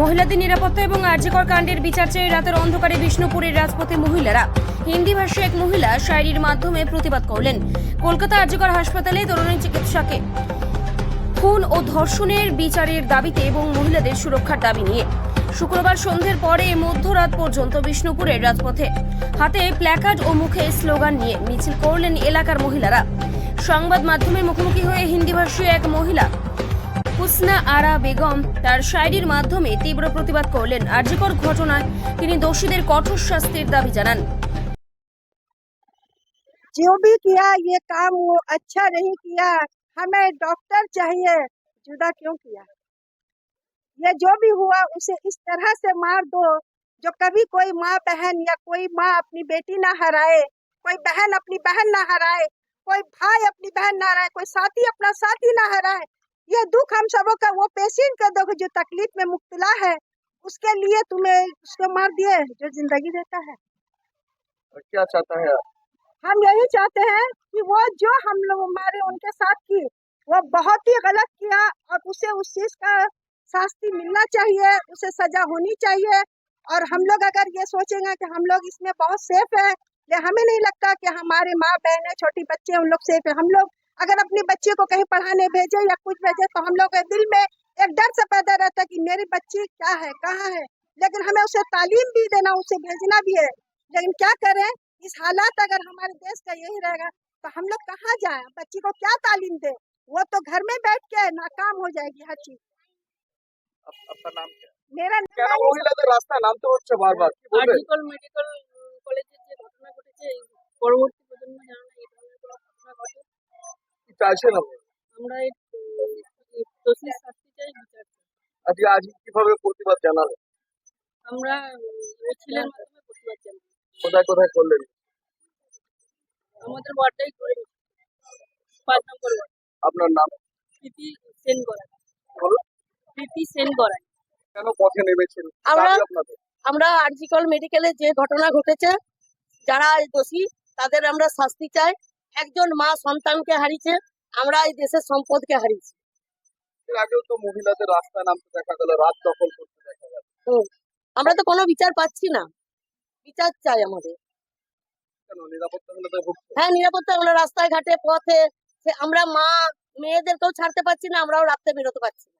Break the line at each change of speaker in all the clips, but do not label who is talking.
মহিলাদের নিরাপত্তা এবং আর্যকর কাণ্ডের বিচার চেয়ে রাতের অন্ধকারে বিষ্ণুপুরের রাজপথে মহিলারা। হিন্দি ভাষী এক মহিলা শায়রির মাধ্যমে প্রতিবাদ করলেন। কলকাতা আর্যকর হাসপাতালে তরুণী চিকিৎসাকে খুন ও ধর্ষণের বিচারের দাবিতে এবং মহিলাদের সুরক্ষার দাবি নিয়ে। শুক্রবার সন্ধ্যের পরে মধ্যরাত পর্যন্ত বিষ্ণুপুরের রাজপথে। হাতে প্ল্যাকার্ড ও মুখে স্লোগান নিয়ে মিছিল করলেন এলাকার মহিলারা। সংবাদ মাধ্যমের মুখোমুখি হয়ে হিন্দিভাষী এক মহিলা হুসনা আরা বেগম তার শায়রির মাধ্যমে তীব্র প্রতিবাদ করলেন আর্যকর ঘটনায় তিনি দোষীদের কঠোর শাস্তির দাবি জানান
जो भी किया ये काम वो अच्छा नहीं किया हमें डॉक्टर चाहिए जुदा क्यों किया ये जो भी हुआ उसे इस तरह से मार दो जो कभी कोई माँ बहन या कोई माँ अपनी बेटी ना हराए कोई बहन अपनी बहन ना हराए कोई भाई अपनी बहन ना हराए कोई साथी अपना साथी ना हराए ये दुख हम सबों का वो पेशेंट का दुख जो तकलीफ़ में मुब्तला है। उसके लिए तुम्हें उसको मार दिए जो ज़िंदगी देता है।
और क्या चाहता है
हम यही चाहते हैं कि वो जो हम लोग हमारे उनके साथ की वो बहुत ही गलत किया और उसे उस चीज़ का शास्ति मिलना चाहिए उसे सजा होनी चाहिए। और हम लोग अगर ये सोचेंगे कि हम लोग इसमें बहुत सेफ़ है हमें नहीं लगता कि हमारे माँ बहन है छोटी बच्चे उन लोग सेफ़ है। हम लोग अगर अपने बच्चे को कहीं पढ़ाने भेजे या कुछ भेजे तो हम लोग के दिल में एक डर से पैदा रहता है कि मेरी बच्ची क्या है कहाँ है लेकिन हमें उसे तालीम भी देना उसे भेजना भी है लेकिन क्या करें इस हालात अगर हमारे देश का यही रहेगा तो हम लोग कहाँ जाए बच्ची को क्या तालीम दे वो तो घर में बैठ के नाकाम हो जाएगी हर चीज
आप- आपका नाम क्या
मेरा
কেন
नाम
মহিলাদের রাস্তায় নামতে হচ্ছে বারবার কি বলবেন
আর্জিকল মেডিকেল কলেজের যে ঘটনা ঘটেছে এই পরবর্তী
চাইছেন
আমরা দোষীর শাস্তি চাই বিচার চাই।
আজকে আজ কীভাবে প্রতিবাদ জানালেন?
আমরা মিছিলের মাধ্যমে প্রতিবাদ জানাই।
কোথায় কোথায় করলেন?
আমাদের ওয়ার্ডটাই করে পাঁচ নম্বর ওয়ার্ড।
আপনার নাম?
প্রীতি সেন গড়াই। প্রীতি সেন গড়াই।
কেন পথে নেমেছেন?
আমরা- আমরা আরজিকল মেডিকেলে যে ঘটনা ঘটেছে যারা দোষী তাদের আমরা শাস্তি চাই। একজন মা সন্তানকে হারিয়েছে আমরা এই দেশের সম্পদকে হারিয়েছি।
আগেও তো মহিলাদের রাস্তায় নামতে দেখা গেল রাত দখল করতে দেখা গেল।
আমরা তো কোনো বিচার পাচ্ছি না। বিচার চাই আমাদের।
হলে
হ্যাঁ নিরাপত্তা আমরা রাস্তায় ঘাটে পথে আমরা মা মেয়েদেরকেও ছাড়তে পারছি না আমরাও রাস্তায় বেরোতে পারছি না।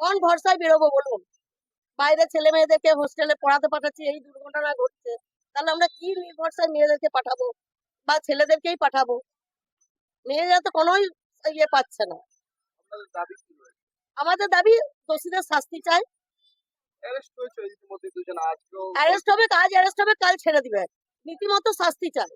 কোন ভরসায় বেরোবো বলুন? বাইরে ছেলে মেয়েদেরকে হোস্টেলে পড়াতে পাঠাচ্ছি এই দুর্ঘটনা ঘটছে। তাহলে আমরা কি নির্ভরসায় মেয়েদেরকে পাঠাবো? বা ছেলেদেরকেই পাঠাবো? মেয়েরা তো কোনোই ইয়ে পাচ্ছে না। আমাদের দাবি দোষীদের শাস্তি চাই।
অ্যারেস্ট
হবে কাজ অ্যারেস্ট হবে কাল ছেড়ে দিবে। নীতিমতো শাস্তি চাই।